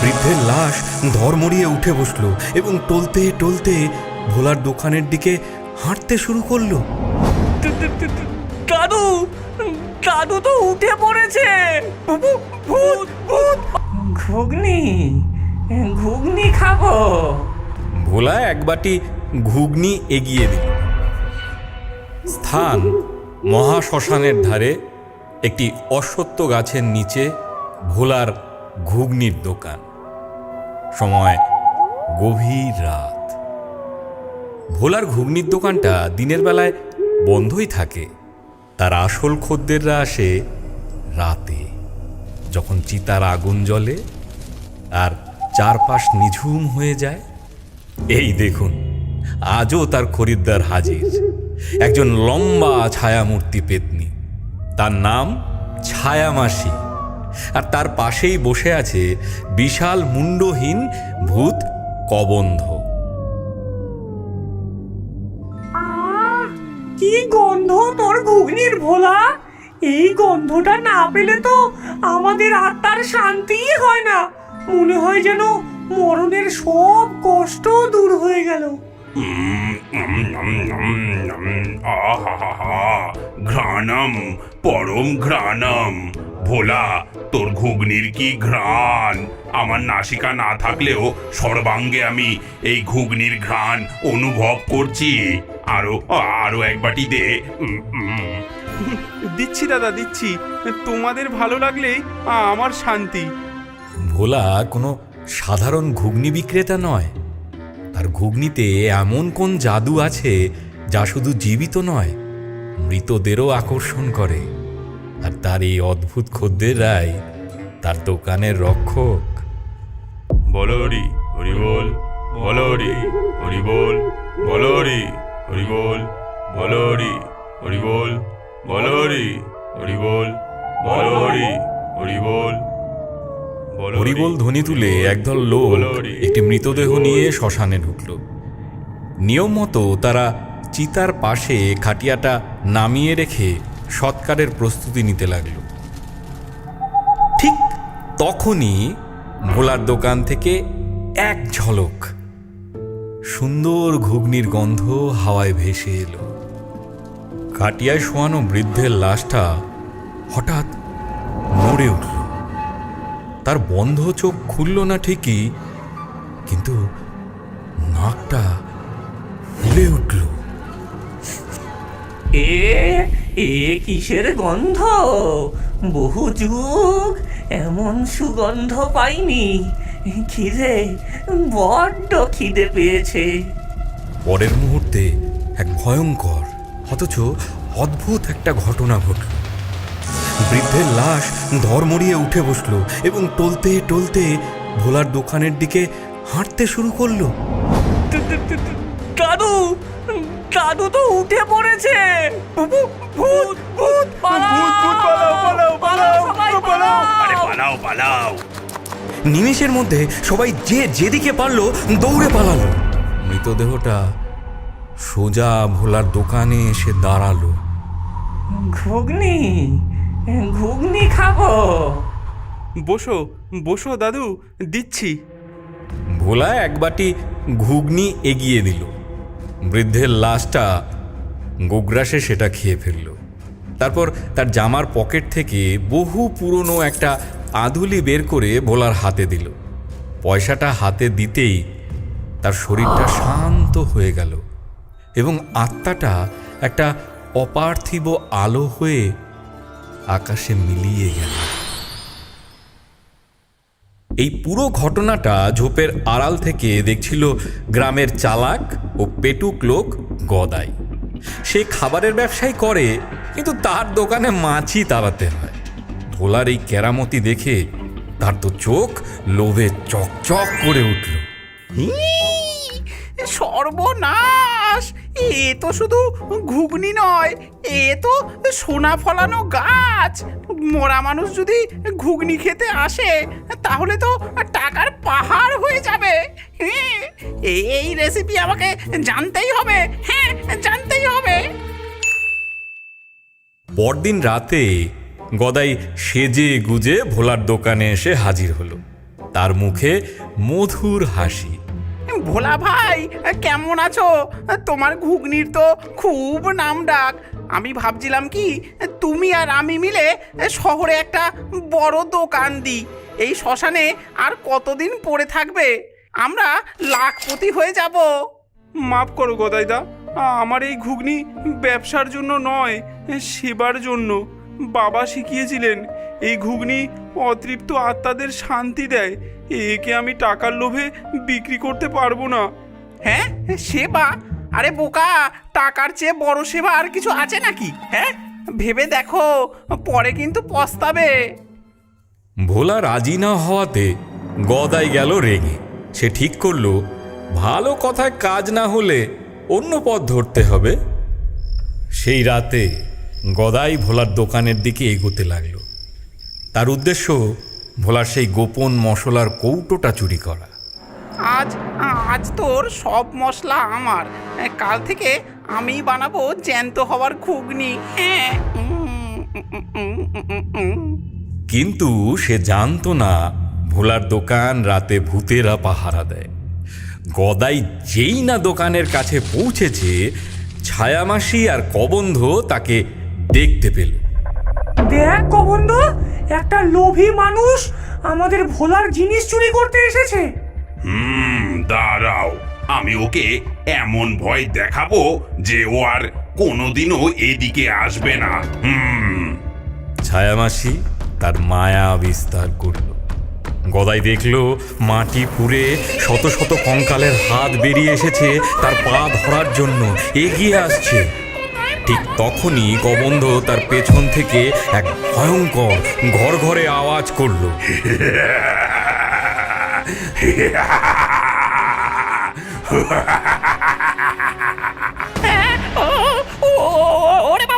বৃদ্ধের লাশ ধর্মড়িয়ে উঠে বসল এবং টলতে টলতে ভোলার দোকানের দিকে হাঁটতে শুরু করল। দাদু দাদু তো উঠে পড়েছে। ভূত ভূত। ঘুগনি ঘুগনি খাব। ভোলা এক বাটি ঘুগনি এগিয়ে দিল। স্থান মহাশ্মশানের ধারে একটি অশ্বত্থ গাছের নিচে ভোলার ঘুগনির দোকান। সময় গভীর রাত। ভোলার ঘুগনির দোকানটা দিনের বেলায় বন্ধই থাকে। তার আসল খদ্দেররা আসে রাতে। যখন চিতার আগুন জ্বলে আর চারপাশ নিঝুম হয়ে যায়, এই দেখুন, আজও তার খরিদ্দার হাজির। একজন লম্বা ছায়ামূর্তি পেতনি। তার নাম ছায়ামাসি। আর তার পাশেই বসে আছে বিশাল মুন্ডহীন ভূত কবন্ধ। কি গন্ধ তোর ঘুগনির ভোলা? এই গন্ধটা না পেলে তো আমাদের আত্মার শান্তিই হয় না। মনে হয় যেন মরণের সব কষ্ট দূর হয়ে গেল। আহা ঘ্রাণম পরম ঘ্রাণম। ভোলা তোর ঘুগনির কি ঘ্রাণ? আমার নাসিকা না থাকলেও সর্বাঙ্গে আমি এই ঘুগনির ঘ্রাণ অনুভব করছি। আরও আরও এক বাটি দে। দিচ্ছি দাদা দিচ্ছি। তোমাদের ভালো লাগলেই আমার শান্তি। ভোলা কোনো সাধারণ ঘুগনি বিক্রেতা নয়। তার ঘুগনিতে এমন কোন জাদু আছে যা শুধু জীবিত নয় মৃতদেরও আকর্ষণ করে। আর তার এই অদ্ভুত খদ্দের রায় তার দোকানের রক্ষক। বলো হরি হরি বল বলো হরি হরি বল বলো হরি হরি বল বলো হরি হরি বল বলো হরি হরি বল বলো হরি হরি বল হরিবোল ধ্বনি তুলে একদল লোক একটি মৃতদেহ নিয়ে শ্মশানে ঢুকল। নিয়ম মতো তারা চিতার পাশে খাটিয়াটা নামিয়ে রেখে সৎকারের প্রস্তুতি নিতে লাগল। ঠিক তখনই ভোলার দোকান থেকে এক ঝলক সুন্দর ঘুগনির গন্ধ হাওয়ায় ভেসে এলো। খাটিয়ায় শোয়ানো বৃদ্ধের লাশটা হঠাৎ নড়ে উঠল। তার বন্ধ চোখ খুলল না ঠিকই, কিন্তু নাকটা ফুলে উঠল। এ এ কিসের গন্ধ? বহু যুগ এমন সুগন্ধ পাইনি। খিদে বড্ড খিদে পেয়েছে। পরের মুহূর্তে এক ভয়ঙ্কর অথচ অদ্ভুত একটা ঘটনা ঘটল। বৃদ্ধের লাশ ধর্মড়িয়ে উঠে বসল এবং টলতে টলতে ভোলার দোকানের দিকে হাঁটতে শুরু করল। দাদু দাদু তো উঠে পড়েছে। ভূত ভূত পালাও পালাও, পালাও, পালাও। আরে পালাও পালাও। নিমেষের মধ্যে সবাই যে যেদিকে পারল দৌড়ে পালালো। মৃতদেহটা সোজা ভোলার দোকানে এসে দাঁড়াল। ঘুগনি ঘুগনি খাব। বসো বসো দাদু দিচ্ছি। ভোলা এক বাটি ঘুগনি এগিয়ে দিল। বৃদ্ধের লাশটা গোগ্রাসে সেটা খেয়ে ফেলল। তারপর তার জামার পকেট থেকে বহু পুরনো একটা আধুলি বের করে ভোলার হাতে দিল। পয়সাটা হাতে দিতেই তার শরীরটা শান্ত হয়ে গেল এবং আত্মাটা একটা অপার্থিব আলো হয়ে আকাশে মিলিয়ে গেল। এই পুরো ঘটনাটা ঝোপের আড়াল থেকে দেখছিল গ্রামের চালাক ও পেটুক লোক গদাই। সে খাবারের ব্যবসাই করে, কিন্তু তার দোকানে মাছই তাড়াতে হয়। ভোলার এই কেরামতি দেখে তার তো চোখ লোভে চকচক করে উঠল। সর্বনাশ! এ তো শুধু ঘুগনি নয় এ তো সোনা ফলানো গাছ। মরা মানুষ যদি ঘুগনি খেতে আসে তাহলে তো টাকার পাহাড় হয়ে যাবে। হ্যাঁ, এই রেসিপি আমাকে জানতেই হবে। হ্যাঁ জানতেই হবে। পরদিন রাতে গদাই সেজে গুজে ভোলার দোকানে এসে হাজির হলো। তার মুখে মধুর হাসি। ভোলা ভাই, কেমন আছো? তোমার ঘুগনির তো খুব নাম ডাক। আমি ভাবছিলাম কি, তুমি আর আমি মিলে শহরে একটা বড় দোকান দিই। এই শ্মশানে আর কতদিন পড়ে থাকবে? আমরা লাখপতি হয়ে যাব। মাফ করো গদাইদা, আমার এই ঘুগনি ব্যবসার জন্য নয়, সেবার জন্য। বাবা শিখিয়েছিলেন এই ঘুগনি অতৃপ্ত আত্মাদের শান্তি দেয়। একে আমি টাকার লোভে বিক্রি করতে পারব না। হ্যাঁ? সেবা আরে বোকা টাকার চেয়ে বড় সেবা আর কিছু আছে নাকি? হ্যাঁ? ভেবে দেখো পরে কিন্তু পস্তাবে। ভোলা রাজি না হওয়াতে গদাই গেল রেগে। সে ঠিক করল ভালো কথায় কাজ না হলে অন্য পথ ধরতে হবে। সেই রাতে গদাই ভোলার দোকানের দিকে এগোতে লাগল। তার উদ্দেশ্য ভোলার সেই গোপন মশলার কৌটোটা চুরি করা। আজ আজ তোর সব মশলা আমার। কাল থেকে আমি বানাবো জ্যান্ত হওয়ার ঘুগনি। হ্যাঁ। কিন্তু সে জানতো না ভোলার দোকান রাতে ভূতেরা পাহারা দেয়। গদাই যেই না দোকানের কাছে পৌঁছেছে ছায়ামাসি আর কবন্ধ তাকে দেখতে পেল। দেখ কবন্ধ একটা লোভী মানুষ আমাদের ভোলার জিনিস চুরি করতে এসেছে। হুম দাঁড়াও। আমি ওকে এমন ভয় দেখাবো যে ও আর কোনোদিনও এদিকে আসবে না। হুম। ছায়ামাসি তার মায়া বিস্তার করল। গদাই দেখল মাটি পুড়ে শত শত কঙ্কালের হাত বেরিয়ে এসেছে তার পা ধরার জন্য এগিয়ে আসছে। ঠিক তখনই কবন্ধ তার পেছন থেকে এক ভয়ঙ্কর ঘর ঘরে আওয়াজ করল।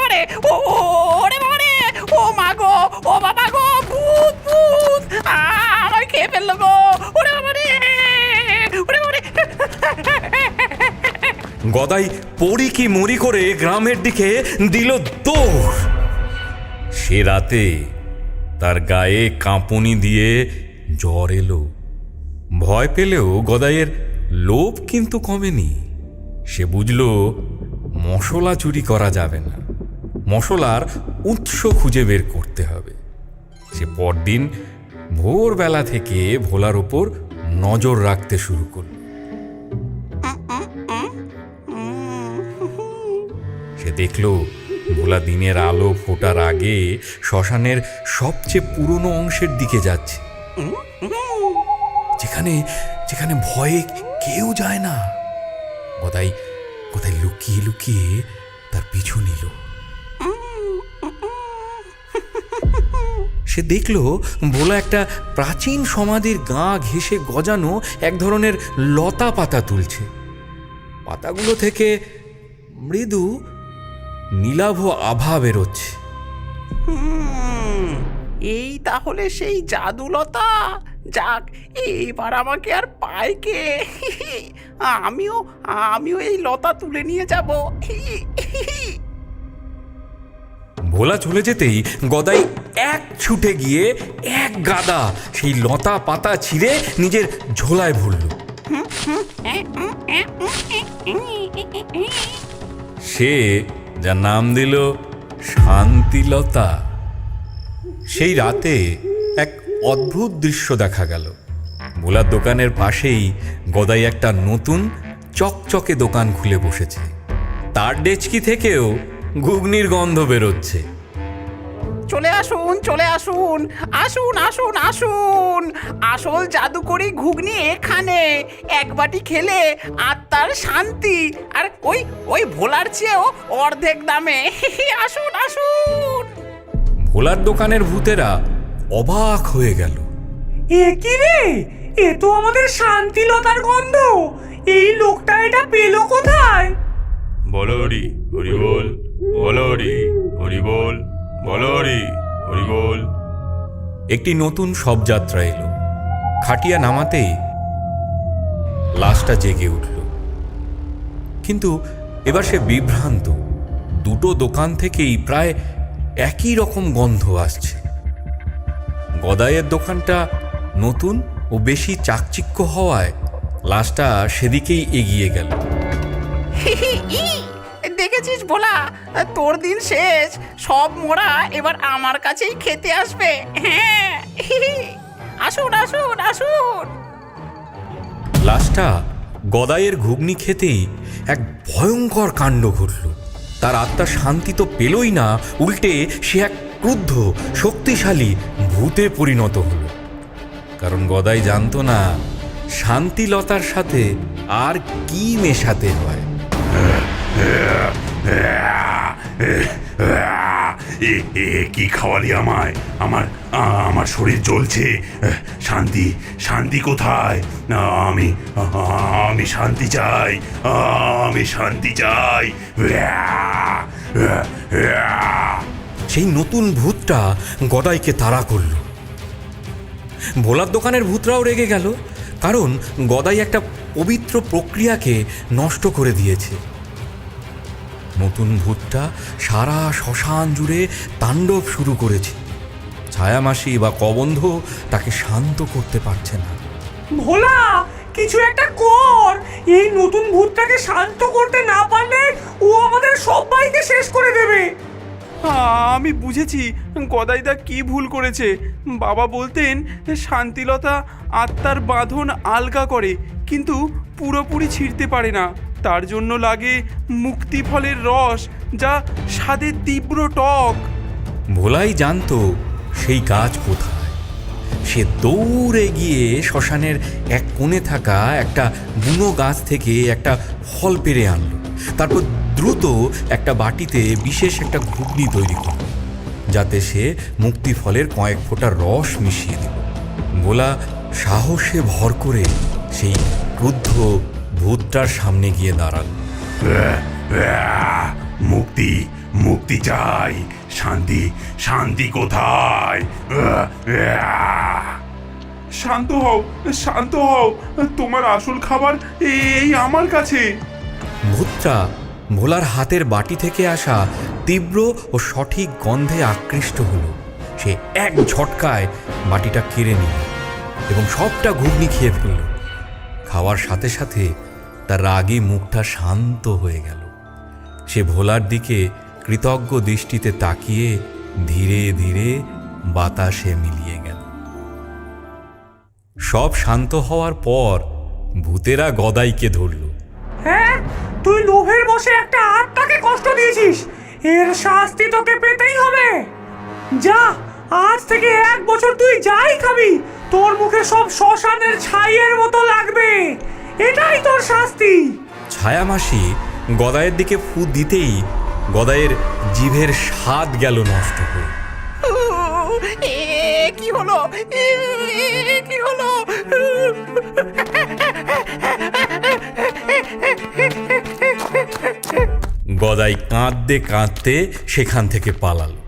ওরে ওরে ও মা গো ও বাবা গো ভূত ভূত আ, আমায় খেয়ে ফেলল গো। গদাই পড়ি কি মরি করে গ্রামের দিকে দিল দৌড়। সে রাতে তার গায়ে কাঁপুনি দিয়ে জ্বর এলো। ভয় পেলেও গদাইয়ের লোভ কিন্তু কমেনি। সে বুঝল মশলা চুরি করা যাবে না। মশলার উৎস খুঁজে বের করতে হবে। সে পরদিন ভোরবেলা থেকে ভোলার ওপর নজর রাখতে শুরু করল। সে দেখল। ভোলা দিনের আলো ফোটার আগে শ্মশানের সবচেয়ে পুরনো অংশের দিকে যাচ্ছে। যেখানে যেখানে ভয়ে কেউ যায় না। গদাই গদাই লুকিয়ে লুকিয়ে তার পিছু নিল। সে দেখল ভোলা একটা প্রাচীন সমাধির গা ঘেঁষে গজানো এক ধরনের লতা পাতা তুলছে। পাতাগুলো থেকে মৃদু নীলাভ আভা বেরোচ্ছে হুম, এই তাহলে সেই জাদুলতা যাক এবার আমাকে আর পায় কে আমিও আমিও এই লতা তুলে নিয়ে যাব ভোলা চলে যেতেই গদাই এক ছুটে গিয়ে এক গাদা সেই লতা পাতা ছিঁড়ে নিজের ঝোলায় ভরল সে যার নাম দিল শান্তিলতা। সেই রাতে এক অদ্ভুত দৃশ্য দেখা গেল। ভোলার দোকানের পাশেই গদাই একটা নতুন চকচকে দোকান খুলে বসেছে। তার ডেচকি থেকেও ঘুগনির গন্ধ বেরোচ্ছে। চলে আসুন চলে আসুন। আসুন আসুন আসুন। আসল জাদুকরি ঘুগনি এখানে। এক বাটি খেলে আত্মার শান্তি। আর ওই ওই ভোলার চেয়েও অর্ধেক দামে। আসুন আসুন। ভোলার দোকানের ভূতেরা অবাক হয়ে গেল। এ কি রে? এ তো আমাদের শান্তিলতার গন্ধ। এই লোকটা এটা পেল কোথায়? বলরি হরি বল। বলরি হরি বল। বলরি হরি বল। একটি নতুন শবযাত্রা এলো। খাটিয়া নামাতেই লাশটা জেগে উঠল। কিন্তু এবার সে বিভ্রান্ত। দুটো দোকান থেকেই প্রায় একই রকম গন্ধ আসছে। গদাইয়ের দোকানটা নতুন ও বেশি চাকচিক্য হওয়ায় লাশটা সেদিকেই এগিয়ে গেল। দেখেছিস বলা তোর দিন শেষ। সব মোড়া এবার আমার কাছেই খেতে আসবে। হ্যাঁ। আসুন আসুন আসুন। লাশটা গদাইয়ের ঘুগনি খেতেই এক ভয়ঙ্কর কাণ্ড ঘটল। তার আত্মা শান্তি তো পেলই না, উল্টে সে এক ক্রুদ্ধ, শক্তিশালী ভূতে পরিণত হলো। কারণ গদাই জানতো না, শান্তিলতার সাথে আর কি মেশাতে হয়। কি খাওয়ালি আমায়? আমার আমার শরীর জ্বলছে। শান্তি শান্তি কোথায়? না আমি আমি শান্তি চাই, আমি শান্তি চাই। সেই নতুন ভূতটা গদাইকে তাড়া করল। ভোলার দোকানের ভূতরাও রেগে গেল, কারণ গদাই একটা পবিত্র প্রক্রিয়াকে নষ্ট করে দিয়েছে। নতুন ভূতটা সারা শ্মশান জুড়ে তাণ্ডব শুরু করেছে। ছায়ামাসি বা কবন্ধ তাকে শান্ত করতে পারছে না। ভোলা কিছু একটা কর। এই নতুন ভূতটাকে শান্ত করতে না পারলে ও আমাদের সবাইকে শেষ করে দেবে। আমি বুঝেছি গদাইদা কি ভুল করেছে। বাবা বলতেন শান্তিলতা আত্মার বাঁধন আলগা করে কিন্তু পুরোপুরি ছিঁড়তে পারে না। তার জন্য লাগে মুক্তি ফলের রস যা স্বাদে তীব্র টক। ভোলাই জানতো সেই গাছ কোথায়। সে দৌড়ে গিয়ে শ্মশানের এক কোণে থাকা একটা বুনো গাছ থেকে একটা ফল পেরে আনলো। তারপর দ্রুত একটা বাটিতে বিশেষ একটা ঘুগনি তৈরি করল, যাতে সে মুক্তি ফলের কয়েক ফোঁটা রস মিশিয়ে দিল। ভোলা সাহসে ভর করে সেই ক্রুদ্ধ ভূতটার সামনে গিয়ে দাঁড়াল। মুক্তি মুক্তি চাই। শান্তি শান্তি কোথায়? শান্ত হও শান্ত হও। তোমার আসল খাবার এই আমার কাছে। ভূতটা ভোলার হাতের বাটি থেকে আসা তীব্র ও সঠিক গন্ধে আকৃষ্ট হলো। সে এক ঝটকায় বাটিটা কেড়ে নিল এবং সবটা ঘুগনি খেয়ে ফেলল। খাওয়ার সাথে সাথে তার রাগে মুখটা শান্ত হয়ে গেল। সে ভোলার দিকে কৃতজ্ঞ দৃষ্টিতে তাকিয়ে ধীরে ধীরে বাতাসে মিলিয়ে গেল। সব শান্ত হওয়ার পর ভূতেরা গদাইকে ধরল। হ্যাঁ তুই লোভের বসে একটা আত্মাকে কষ্ট দিয়েছিস। এর শাস্তি তোকে পেতেই হবে। যা, আজ থেকে এক বছর তুই যাই খাবি। তোর মুখে সব শ্মশানের ছাইয়ের মতো এটাই তোর শাস্তি। ছায়ামাসি গদায়ের দিকে ফু দিতেই গদায়ের জিভের স্বাদ গেল নষ্ট হয়ে। কি হলো? কি হলো? গদাই কাঁদতে কাঁদতে সেখান থেকে পালালো।